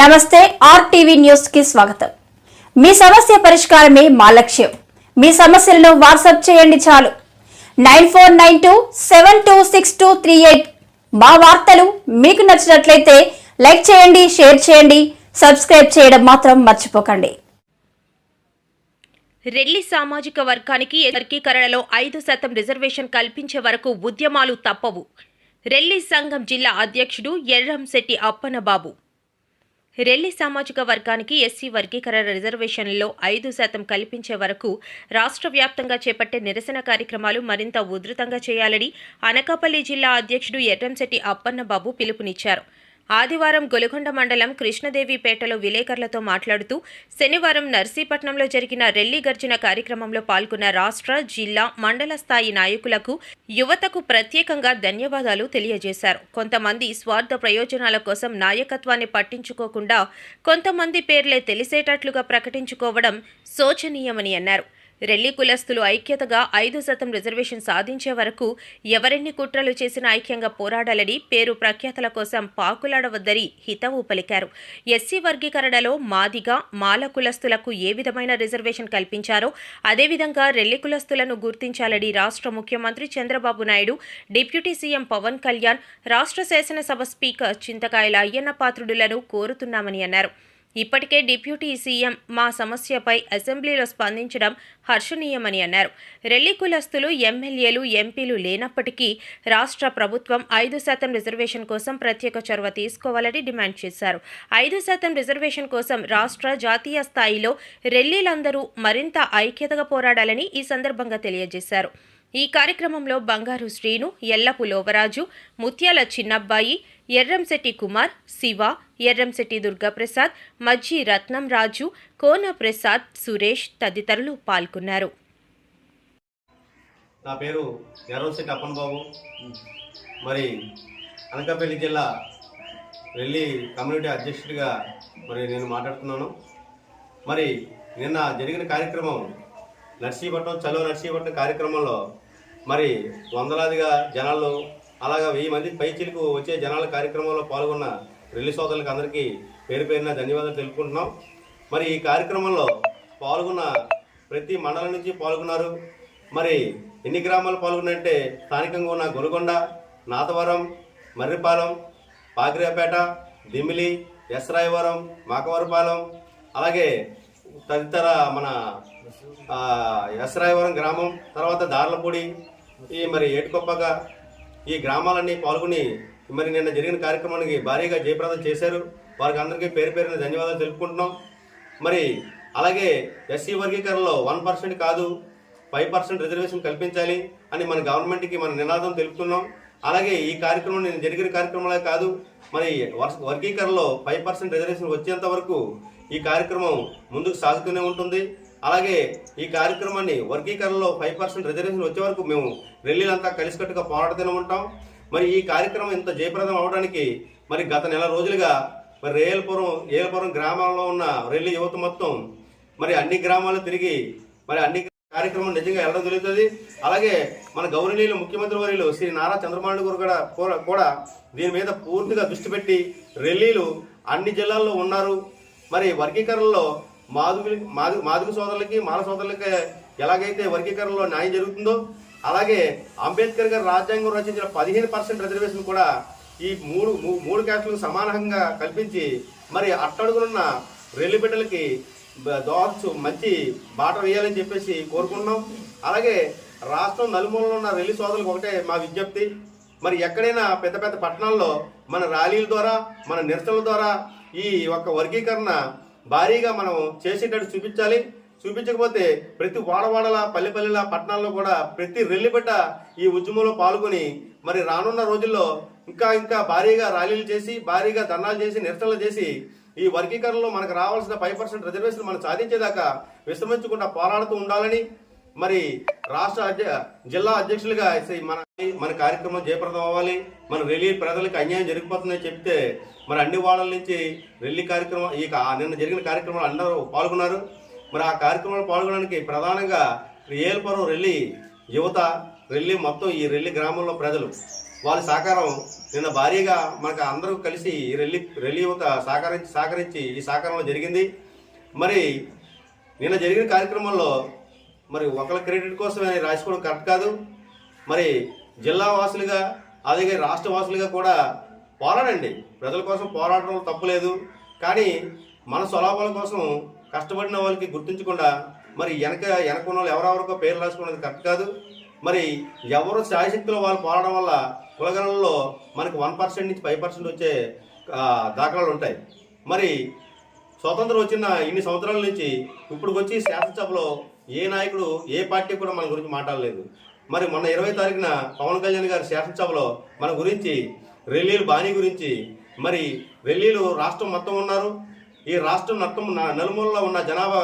నమస్తే ఆర్టీవీ న్యూస్కి స్వాగతం. మీ సమస్య పరిష్కారమే మా లక్ష్యం. మీ సమస్యలను వాట్సాప్ చేయండి చాలు. Nine four nine two seven two six two three eight మా వార్తలు మీకు నచ్చినట్లయితే లైక్ చేయండి షేర్ చేయండి సబ్స్క్రైబ్ చేయడం మాత్రం మర్చిపోకండి. రెల్లి సామాజిక వర్గానికి వర్గీకరణలో ఐదు శాతం రిజర్వేషన్ కల్పించే వరకు ఉద్యమాలు తప్పవు. రెల్లి సంఘం జిల్లా అధ్యక్షుడు ఎర్రంశెట్టి అప్పనబాబు రెల్లి సామాజిక వర్గానికి ఎస్సీ వర్గీకరణ రిజర్వేషన్లలో ఐదు శాతం కల్పించే వరకు రాష్ట్ర వ్యాప్తంగా చేపట్టే నిరసన కార్యక్రమాలు మరింత ఉధృతంగా చేయాలని అనకాపల్లి జిల్లా అధ్యక్షుడు ఎర్రంశెట్టి అప్పన్నబాబు పిలుపునిచ్చారు. ఆదివారం గొలుగొండ మండలం కృష్ణదేవిపేటలో విలేకరులతో మాట్లాడుతూ శనివారం నర్సీపట్నంలో జరిగిన రెల్లి గర్జన కార్యక్రమంలో పాల్గొన్న రాష్ట్ర జిల్లా మండల స్థాయి నాయకులకు యువతకు ప్రత్యేకంగా ధన్యవాదాలు తెలియజేశారు. కొంతమంది స్వార్థ ప్రయోజనాల కోసం నాయకత్వాన్ని పట్టించుకోకుండా కొంతమంది పేర్లే తెలిసేటట్లుగా ప్రకటించుకోవడం శోచనీయమని అన్నారు. రెల్లి కులస్తులు ఐక్యతగా ఐదు శాతం రిజర్వేషన్ సాధించే వరకు ఎవరెన్ని కుట్రలు చేసినా ఐక్యంగా పోరాడాలని పేరు ప్రఖ్యాతల కోసం పాకులాడవద్దని హితవు పలికారు. ఎస్సీ వర్గీకరణలో మాదిగా మాల కులస్తులకు ఏ విధమైన రిజర్వేషన్ కల్పించారో అదేవిధంగా రెల్లి కులస్తులను గుర్తించాలని రాష్ట్ర ముఖ్యమంత్రి చంద్రబాబు నాయుడు డిప్యూటీ సీఎం పవన్ కళ్యాణ్ రాష్ట్ర శాసనసభ స్పీకర్ చింతకాయల అయ్యన్న పాత్రుడులను కోరుతున్నామని అన్నారు. ఇప్పటికే డిప్యూటీ సీఎం మా సమస్యపై అసెంబ్లీలో స్పందించడం హర్షణీయమని అన్నారు. రెల్లి కులస్తులు ఎమ్మెల్యేలు ఎంపీలు లేనప్పటికీ రాష్ట్ర ప్రభుత్వం ఐదు శాతం రిజర్వేషన్ కోసం ప్రత్యేక చొరవ తీసుకోవాలని డిమాండ్ చేశారు. ఐదు శాతం రిజర్వేషన్ కోసం రాష్ట్ర జాతీయ స్థాయిలో రెల్లీలందరూ మరింత ఐక్యతగా పోరాడాలని ఈ సందర్భంగా తెలియజేశారు. ఈ కార్యక్రమంలో బంగారు శ్రీను ఎల్లపు లోవరాజు ముత్యాల చిన్నబ్బాయి ఎర్రంశెట్టి కుమార్ శివ ఎర్రంశెట్టి దుర్గాప్రసాద్ మజ్జి రత్నం రాజు కోన ప్రసాద్ సురేష్ తదితరులు పాల్గొన్నారు. నా పేరు ఎర్రంశెట్టి అప్పన్ బాబు మరి అనకాపల్లి జిల్లా వెళ్ళి కమ్యూనిటీ అధ్యక్షుడిగా మరి నేను మాట్లాడుతున్నాను. మరి నిన్న జరిగిన కార్యక్రమం నర్సీపట్నం చలో నర్సీపట్నం కార్యక్రమంలో మరి వందలాదిగా జనాలు అలాగా వెయ్యి మంది పైచిలకు వచ్చే జనాల కార్యక్రమంలో పాల్గొన్న రెల్లి సోదరులకు అందరికీ పేరు పేరున ధన్యవాదాలు తెలుపుకుంటున్నాం. మరి ఈ కార్యక్రమంలో పాల్గొన్న ప్రతి మండలం నుంచి పాల్గొన్నారు. మరి ఎన్ని గ్రామాలు పాల్గొన్నాయంటే స్థానికంగా ఉన్న గొలుగొండ నాతవరం మర్రిపాలెం పాకిరాపేట దిమిలి ఎస్రాయవరం మాకవరపాలెం అలాగే తదితర మన ఎస్రాయవరం గ్రామం తర్వాత దార్లపూడి ఈ మరి ఏటుకొప్పగా ఈ గ్రామాలన్నీ పాల్గొని మరి నిన్న జరిగిన కార్యక్రమానికి భారీగా జయప్రదం చేశారు. వారికి అందరికీ పేరు పేరున ధన్యవాదాలు తెలుపుకుంటున్నాం. మరి అలాగే ఎస్సీ వర్గీకరణలో వన్ పర్సెంట్ కాదు ఫైవ్ పర్సెంట్ రిజర్వేషన్ కల్పించాలి అని మన గవర్నమెంట్కి మన నినాదం తెలుపుతున్నాం. అలాగే ఈ కార్యక్రమం నేను జరిగిన కార్యక్రమంలో కాదు మరి వర్గీకరణలో ఫైవ్ పర్సెంట్ రిజర్వేషన్ వచ్చేంత వరకు ఈ కార్యక్రమం ముందుకు సాగుతూనే ఉంటుంది. అలాగే ఈ కార్యక్రమాన్ని వర్గీకరణలో ఫైవ్ పర్సెంట్ రిజర్వేషన్ వచ్చే వరకు మేము రెల్లీలంతా కలిసికట్టుగా పోరాడుతూనే ఉంటాం. మరి ఈ కార్యక్రమం ఇంత జయప్రదం అవడానికి మరి గత నెల రోజులుగా మరి రేయలపురం ఏలపురం గ్రామాల్లో ఉన్న రెల్లి యువత మొత్తం మరి అన్ని గ్రామాలు తిరిగి మరి అన్ని కార్యక్రమం నిజంగా వెళ్ళడం జరుగుతుంది. అలాగే మన గౌరవనీయులు ముఖ్యమంత్రి వర్యులు శ్రీ నారా చంద్రబాబు గారు కూడా- కూడా దీని మీద పూర్తిగా దృష్టి పెట్టి రెల్లీలు అన్ని జిల్లాల్లో ఉన్నారు. మరి వర్గీకరణలో మాదుగు మాదు సోదరులకి మాల సోదరులకి ఎలాగైతే వర్గీకరణలో న్యాయం జరుగుతుందో అలాగే అంబేద్కర్ గారు రాజ్యాంగం రచించిన పదిహేను పర్సెంట్ రిజర్వేషన్ కూడా ఈ మూడు మూ- మూడు క్యాస్టులకు సమానంగా కల్పించి మరి అట్టడుగునున్న రెల్లి బిడ్డలకి బ- మంచి బాట వేయాలని చెప్పేసి కోరుకుంటున్నాం. అలాగే రాష్ట్రం నలుమూలలో ఉన్న రెల్లి సోదరులకు ఒకటే మా విజ్ఞప్తి. మరి ఎక్కడైనా పెద్ద పెద్ద పట్టణాల్లో మన ర్యాలీల ద్వారా మన నిరసనల ద్వారా ఈ యొక్క వర్గీకరణ భారీగా మనం చేసేటట్టు చూపించాలి. చూపించకపోతే ప్రతి వాడవాడల పల్లెపల్లెల పట్టణాల్లో కూడా ప్రతి రెల్లిబిడ్డ ఈ ఉద్యమంలో పాల్గొని మరి రానున్న రోజుల్లో ఇంకా ఇంకా భారీగా ర్యాలీలు చేసి భారీగా ధర్నాలు చేసి నిరసనలు చేసి ఈ వర్గీకరణలో మనకు రావాల్సిన ఫైవ్ పర్సెంట్ రిజర్వేషన్ మనం సాధించేదాకా విశ్రమించకుండా పోరాడుతూ ఉండాలని మరి రాష్ట్ర అధ్య జిల్లా అధ్యక్షులుగా మన మన కార్యక్రమం జయప్రదం అవ్వాలి. మన రెల్లీ ప్రజలకు అన్యాయం జరిగిపోతుందని చెప్తే మరి అన్ని వాళ్ళ నుంచి రెల్లీ కార్యక్రమం ఈ నిన్న జరిగిన కార్యక్రమంలో అందరూ పాల్గొన్నారు. మరి ఆ కార్యక్రమంలో పాల్గొనడానికి ప్రధానంగా ఏల్పురం రెల్లి యువత రెల్లి మొత్తం ఈ రెల్లి గ్రామంలో ప్రజలు వాళ్ళ సహకారం నిన్న భారీగా మనకు అందరూ కలిసి ఈ రెల్లీ రెల్లీ యువత సహకరించి సహకరించి ఈ సహకారంలో జరిగింది. మరి నిన్న జరిగిన కార్యక్రమంలో మరి ఒకళ్ళ క్రెడిట్ కోసం రాసుకోవడం కరెక్ట్ కాదు. మరి జిల్లా వాసులుగా అలాగే రాష్ట్ర వాసులుగా కూడా పోరాడండి. ప్రజల కోసం పోరాడడం తప్పులేదు కానీ మన స్వలాభాల కోసం కష్టపడిన వాళ్ళకి గుర్తించకుండా మరి వెనక వెనక ఉన్న వాళ్ళు ఎవరెవరికో పేరు రాసుకున్నది కరెక్ట్ కాదు. మరి ఎవరు శాయశక్తిలో వాళ్ళు పోరాడడం వల్ల కులగణంలో మనకు వన్ పర్సెంట్ నుంచి ఫైవ్ పర్సెంట్ వచ్చే దాఖలాలు ఉంటాయి. మరి స్వతంత్రం వచ్చిన ఇన్ని సంవత్సరాల నుంచి ఇప్పుడు వచ్చి శాసనసభలో ఏ నాయకుడు ఏ పార్టీ కూడా మన గురించి మాట్లాడలేదు. మరి మొన్న ఇరవై తారీఖున పవన్ కళ్యాణ్ గారి శాసనసభలో మన గురించి రెల్లీలు బాణీ గురించి మరి రెల్లీలు రాష్ట్రం మొత్తం ఉన్నారు. ఈ రాష్ట్రం మొత్తం నలుమూలలో ఉన్న జనాభా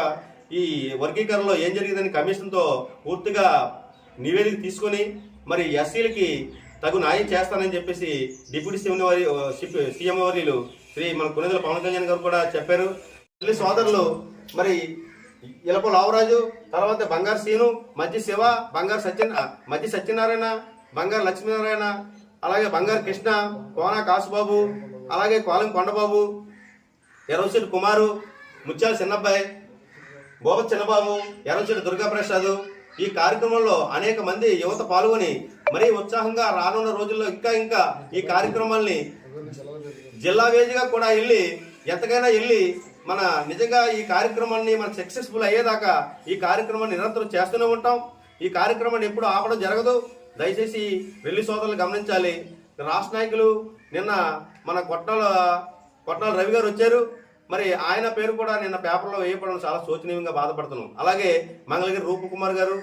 ఈ వర్గీకరణలో ఏం జరిగిందని కమిషన్తో పూర్తిగా నివేదిక తీసుకొని మరి ఎస్సీలకి తగు న్యాయం చేస్తానని చెప్పేసి డిప్యూటీ సీఎం వారి సీఎం వర్యులు శ్రీ మన కొనిదల పవన్ కళ్యాణ్ గారు కూడా చెప్పారు. తల్లి సోదరులు మరి ఇలప లావరాజు తర్వాత బంగారు సీను మధ్య శివ బంగారు సత్యన మధ్య సత్యనారాయణ బంగారు లక్ష్మీనారాయణ అలాగే బంగారు కృష్ణ కోన కాసుబాబు అలాగే కోలం కొండబాబు ఎర్రవశెట్టి కుమారు ముత్యాల చిన్నబ్బాయి బోబ చిన్నబాబు ఎర్రవశెట్టి దుర్గాప్రసాద్. ఈ కార్యక్రమంలో అనేక మంది యువత పాల్గొని మరీ ఉత్సాహంగా రానున్న రోజుల్లో ఇంకా ఇంకా ఈ కార్యక్రమాల్ని జిల్లా వేదిగా కూడా వెళ్ళి ఎంతకైనా వెళ్ళి మన నిజంగా ఈ కార్యక్రమాన్ని మన సక్సెస్ఫుల్ అయ్యేదాకా ఈ కార్యక్రమాన్ని నిరంతరం చేస్తూనే ఉంటాం. ఈ కార్యక్రమాన్ని ఎప్పుడు ఆపడం జరగదు. దయచేసి వెళ్ళి సోదరులు గమనించాలి. రాష్ట్ర నాయకులు నిన్న మన కొట్టాల కొట్టాల రవి గారు వచ్చారు. మరి ఆయన పేరు కూడా నిన్న పేపర్లో వేయపడడం చాలా శోచనీయంగా బాధపడుతున్నాం. అలాగే మంగళగిరి రూపకుమార్ గారు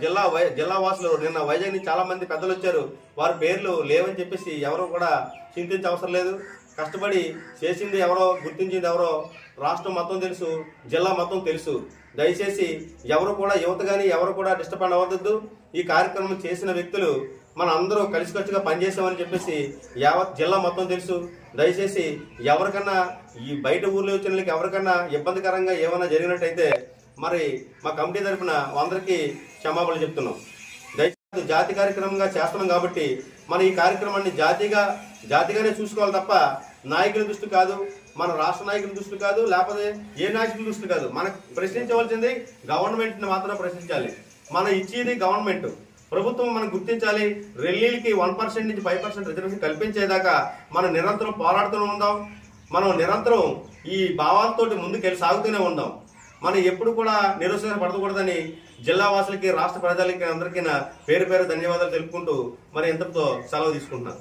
జిల్లా వై జిల్లా వాసులు నిన్న వైజాగ్ నుంచి చాలా మంది పెద్దలు వచ్చారు. వారి పేర్లు లేవని చెప్పేసి ఎవరు కూడా చింతించే అవసరం లేదు. కష్టపడి చేసింది ఎవరో గుర్తించింది ఎవరో రాష్ట్రం మొత్తం తెలుసు జిల్లా మొత్తం తెలుసు. దయచేసి ఎవరు కూడా యువత కానీ ఎవరు కూడా డిస్టర్బ్ అవ్వద్దు. ఈ కార్యక్రమం చేసిన వ్యక్తులు మన అందరూ కలిసికట్టుగా పనిచేసామని చెప్పేసి యావత్ జిల్లా మొత్తం తెలుసు. దయచేసి ఎవరికన్నా ఈ బయట ఊర్లో వచ్చిన వాళ్ళకి ఎవరికన్నా ఇబ్బందికరంగా ఏమైనా జరిగినట్టయితే మరి మా కమిటీ తరఫున అందరికీ క్షమాపణలు చెప్తున్నాం. దయచేసి జాతి కార్యక్రమంగా చేస్తున్నాం కాబట్టి మన ఈ కార్యక్రమాన్ని జాతిగా జాతిగానే చూసుకోవాలి తప్ప నాయకుల దృష్టి కాదు. మన రాష్ట్ర నాయకుల దృష్టి కాదు లేకపోతే ఏ నాయకుల దృష్టి కాదు. మనకు ప్రశ్నించవలసింది గవర్నమెంట్ని మాత్రం ప్రశ్నించాలి. మన ఇచ్చేది గవర్నమెంట్. ప్రభుత్వం మనం గుర్తించాలి. రెల్లీలకి వన్ పర్సెంట్ నుంచి ఫైవ్ పర్సెంట్ రిజర్వేషన్ కల్పించేదాకా మనం నిరంతరం పోరాడుతూనే ఉందాం. మనం నిరంతరం ఈ భావాలతోటి ముందుకెళ్ళి సాగుతూనే ఉందాం. మనం ఎప్పుడు కూడా నిరుత్సాహ పడకూడదని జిల్లా వాసులకి రాష్ట్ర ప్రజలకి అందరికీ పేరు పేరు ధన్యవాదాలు తెలుపుకుంటూ మరి ఇంతటితో సెలవు తీసుకుంటున్నాను.